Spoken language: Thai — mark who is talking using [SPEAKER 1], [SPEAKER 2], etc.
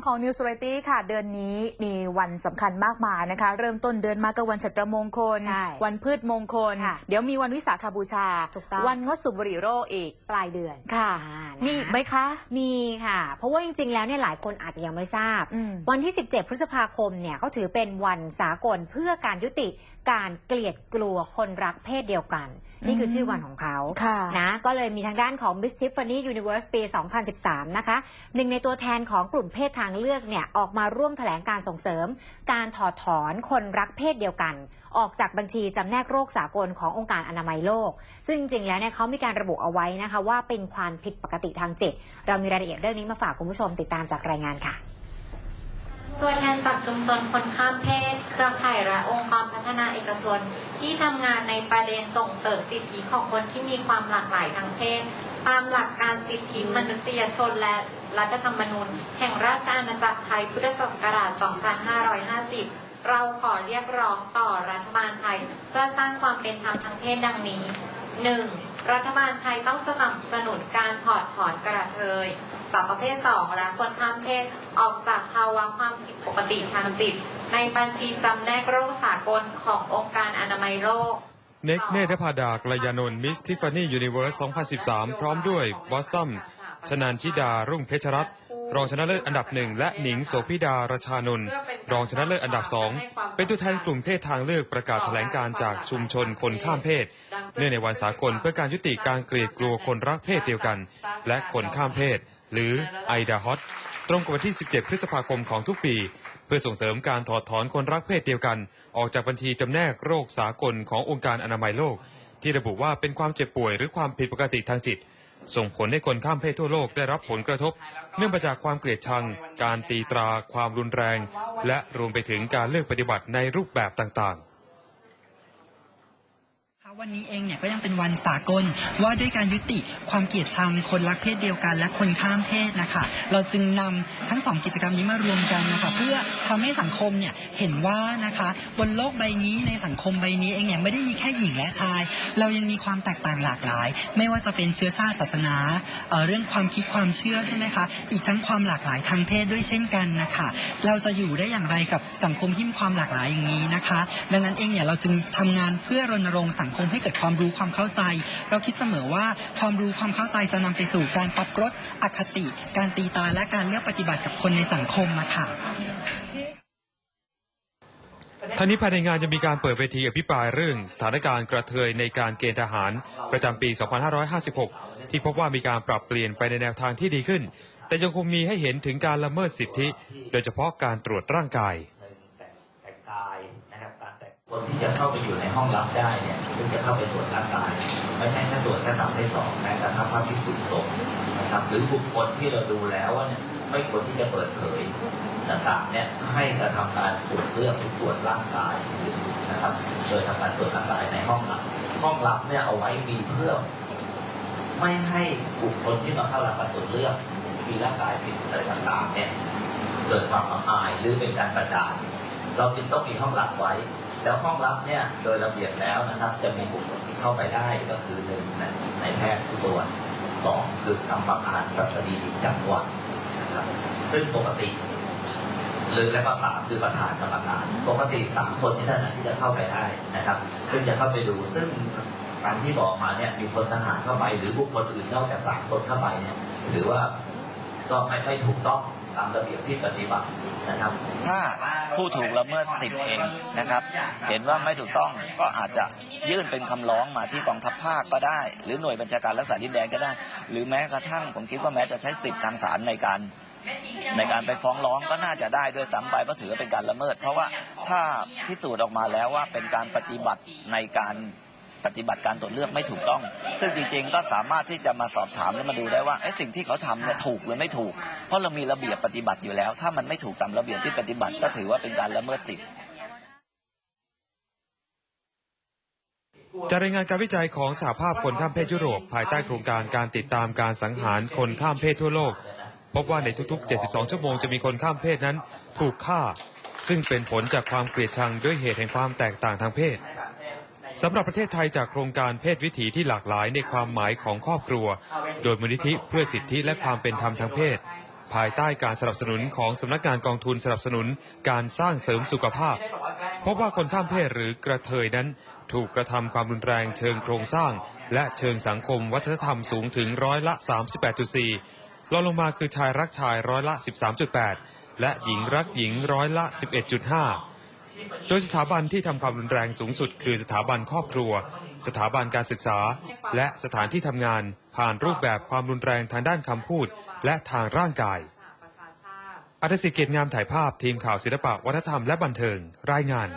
[SPEAKER 1] 2ของ News Variety ค่ะ เดือนนี้มีวันสำคัญมากมายนะคะ เริ่มต้นเดือนมาก็วันฉัตรมงคล
[SPEAKER 2] ใช่
[SPEAKER 1] วันพืชมงคล
[SPEAKER 2] ค่ะ
[SPEAKER 1] เดี๋ยวมีวันวิสาขบูชา
[SPEAKER 2] ถูกต้อง
[SPEAKER 1] วันงดสูบบุหรี่โรคอีก
[SPEAKER 2] ปลายเดือน
[SPEAKER 1] ค่ะ
[SPEAKER 2] อ่า
[SPEAKER 1] มี
[SPEAKER 2] มี
[SPEAKER 1] อีกไหมคะ
[SPEAKER 2] มีค่ะ เพราะว่าจริง ๆ แล้วเนี่ยหลายคนอาจจะยังไม่ทราบ
[SPEAKER 1] อืม
[SPEAKER 2] วันที่ 17 พฤษภาคมเนี่ยเขาถือเป็นวันสากลเพื่อการยุติการเกลียดกลัวคนรักเพศเดียวกัน นี่คือชื่อวันของเขา
[SPEAKER 1] ค่ะ
[SPEAKER 2] นะก็เลยมีทางด้านของ Miss Tiffany Universe ปี 2013 นะคะหนึ่งในตัวแทนของกลุ่มเพศทางเลือกเนี่ยออกมาร่วมแถลงการส่งเสริม การถอดถอนคนรักเพศเดียวกัน ออกจากบัญชีจำแนกโรคสากลขององค์การอนามัยโลก ซึ่งจริงๆแล้วเนี่ยเขามีการระบุเอาไว้นะคะว่าเป็นความผิดปกติทางจิต เรามีรายละเอียดเรื่องนี้มาฝากคุณผู้ชมติดตามจากรายงานค่ะ
[SPEAKER 3] ตัวแทนจากชุมชนคนข้ามเพศ เครือข่ายและองค์กรพัฒนาเอกชน ที่ทำงานในประเด็นส่งเสริมสิทธิของคนที่มีความหลากหลายทางเพศตามหลักการสิทธิมนุษยชนและรัฐธรรมนูญแห่งราชอาณาจักรไทยพุทธศักราช 2550 เราขอเรียกร้องต่อรัฐบาลไทย เพื่อสร้างความเป็นธรรมทางเพศดังนี้ 1. รัฐบาลไทยต้องสนับสนุนการถอดถอนกระเทยสาวประเภทสองและคนข้ามเพศออกจากภาวะความผิดปกติทางจิต ในบัญชีจำแนกโรคสากลขององค์การอนามัยโลก
[SPEAKER 4] เน็กเนธพาดากลยานนท์มิสทิฟฟานี่ยูนิเวิร์ส 2013 พร้อมด้วยบอสซัมชนานชิดารุ่งเพชรรัตน์ รองชนะเลิศอันดับหนึ่งและหนิงโสพิดาราชานนท์รองชนะเลิศอันดับสองเป็นตัวแทนกลุ่มเพศทางเลือกประกาศแถลงการจากชุมชนคนข้ามเพศ เนื่องในวันสากลเพื่อการยุติการเกลียดกลัวคนรักเพศเดียวกัน และคนข้ามเพศ หรือไอดาฮอตตรงกับวันที่ 17 พฤษภาคมของทุกปี เพื่อส่งเสริมการถอดถอนคนรักเพศเดียวกัน ออกจากบัญชีจำแนกโรคสากลขององค์การอนามัยโลก ที่ระบุว่าเป็นความเจ็บป่วยหรือความผิดปกติทางจิต ส่งผลให้คนข้ามเพศทั่วโลกได้รับผลกระทบ เนื่องมาจากความเกลียดชัง การตีตรา ความรุนแรง และรวมไปถึงการเลือกปฏิบัติในรูปแบบต่างๆ
[SPEAKER 5] วันนี้เองเนี่ยก็ยังเป็นวันสากลว่าด้วยการยุติความเกลียดชังคนรักเพศเดียวกัน และคนข้ามเพศนะคะเราจึงนำทั้งสองกิจกรรมนี้มารวมกันนะคะเพื่อทำให้สังคมเนี่ยเห็นว่านะคะบนโลกใบนี้ในสังคมใบนี้เองเนี่ยไม่ได้มีแค่หญิงและชาย เรายังมีความแตกต่างหลากหลาย ไม่ว่าจะเป็นเชื้อชาติศาสนาเอ่อเรื่องความคิดความเชื่อใช่ไหมคะอีกทั้งความหลากหลายทางเพศด้วยเช่นกันนะคะเราจะอยู่ได้อย่างไรกับสังคมที่มีความหลากหลายอย่างนี้นะคะ ดังนั้นเองเนี่ยเราจึงทำงานเพื่อรณรงค์สังคมให้เกิดความรู้ความเข้าใจ เราคิดเสมอว่าความรู้ความเข้าใจจะนำไปสู่การปรับลดอคติ การตีตาและการเลือกปฏิบัติกับคนในสังคมมาค่ะ
[SPEAKER 4] ทั้งนี้ภายในงานจะมีการเปิดเวทีอภิปรายเรื่องสถานการณ์กระเทยในการเกณฑ์ทหารประจำปี 2556 ที่พบว่ามีการปรับเปลี่ยนไปในแนวทางที่ดีขึ้น แต่ยังคงมีให้เห็นถึงการละเมิดสิทธิ โดยเฉพาะการตรวจร่างกาย
[SPEAKER 6] แต่งกายนะครับการแต่ง คนที่จะเข้าไปอยู่ในห้องรับได้เนี่ยซึ่งจะเข้าไปตรวจร่างกายไม่ใช่แค่ตรวจแค่สามในสองแม้กระทั่งภาพพิสูจน์ศพนะครับหรือบุคคลที่เราดูแล้วว่าเนี่ยไม่ควรที่จะเปิดเผยต่างๆเนี่ยให้กระทำการตรวจเลือกหรือตรวจร่างกายนะครับโดยทำการตรวจร่างกายในห้องลับ ห้องลับเนี่ยเอาไว้มีเพื่อไม่ให้บุคคลที่มาเข้ารับการตรวจเลือกมีร่างกายผิดอะไรต่างๆเนี่ยเกิดความอับอายหรือเป็นการประจานเราจึงต้องมีห้องลับไว้ แล้วห้องลับเนี่ยโดยระเบียบแล้วนะครับ จะมีบุคคลที่เข้าไปได้ก็คือหนึ่งในแพทย์ผู้ตรวจสองคือกรรมการสัตดีจังหวัดนะครับ ซึ่งปกติหรือและก็สามคือประธานกรรมการปกติสามคนที่เท่านั้นที่จะเข้าไปได้นะครับ ซึ่งจะเข้าไปดู ซึ่งการที่บอกมาเนี่ยมีพลทหารเข้าไป หรือบุคคลอื่นนอกจากสามคนเข้าไปเนี่ยถือว่าก็ไม่ไม่ถูกต้องามระเบียบที่ปฏิบัตินะครับ
[SPEAKER 7] ถ้าผู้ถูกละเมิดสิทธิ์เองนะครับ เห็นว่าไม่ถูกต้องก็อาจจะยื่นเป็นคำร้องมาที่กองทัพภาคก็ได้ หรือหน่วยบัญชาการรักษาดินแดนก็ได้ หรือแม้กระทั่งผมคิดว่าแม้จะใช้สิทธิ์ทางศาลในการในการไปฟ้องร้องก็น่าจะได้ด้วยซ้ำไปเพราะถือว่าเป็นการละเมิด เพราะว่าถ้าพิสูจน์ออกมาแล้วว่าเป็นการปฏิบัติในการ ปฏิบัติการตรวจเลือกไม่ถูกต้อง ซึ่งจริงๆก็สามารถที่จะมาสอบถามแล้วมาดูได้ว่าไอ้สิ่งที่เขาทำเนี่ยถูกหรือไม่ถูก เพราะเรามีระเบียบปฏิบัติอยู่แล้ว ถ้ามันไม่ถูกตามระเบียบที่ปฏิบัติก็ถือว่าเป็นการละเมิดสิทธิ
[SPEAKER 4] จากรายงานการวิจัยของสหภาพคนข้ามเพศยุโรป ภายใต้โครงการการติดตามการสังหารคนข้ามเพศทั่วโลก พบว่าในทุกๆ 72 ชั่วโมงจะมีคนข้ามเพศนั้นถูกฆ่า ซึ่งเป็นผลจากความเกลียดชังด้วยเหตุแห่งความแตกต่างทางเพศ สำหรับประเทศไทยจากโครงการเพศวิถีที่หลากหลายในความหมายของครอบครัว โดยมูลนิธิเพื่อสิทธิและความเป็นธรรมทางเพศ ภายใต้การสนับสนุนของสำนักงานกองทุนสนับสนุนการสร้างเสริมสุขภาพพบว่าคนข้ามเพศหรือกระเทยนั้น ถูกกระทำความรุนแรงเชิงโครงสร้าง และเชิงสังคมวัฒนธรรมสูงถึงร้อยละ 38.4 รองลงมาคือชายรักชายร้อยละ 13.8 และหญิงรักหญิงร้อยละ 11.5 โดยสถาบันที่ทำความรุนแรงสูงสุด คือสถาบันครอบครัว สถาบันการศึกษา และสถานที่ทำงาน ผ่านรูปแบบความรุนแรงทางด้านคำพูด และทางร่างกายอัธสิเกตงามถ่ายภาพทีมข่าวศิลปะวัฒนธรรมและบันเทิง รายงา
[SPEAKER 8] น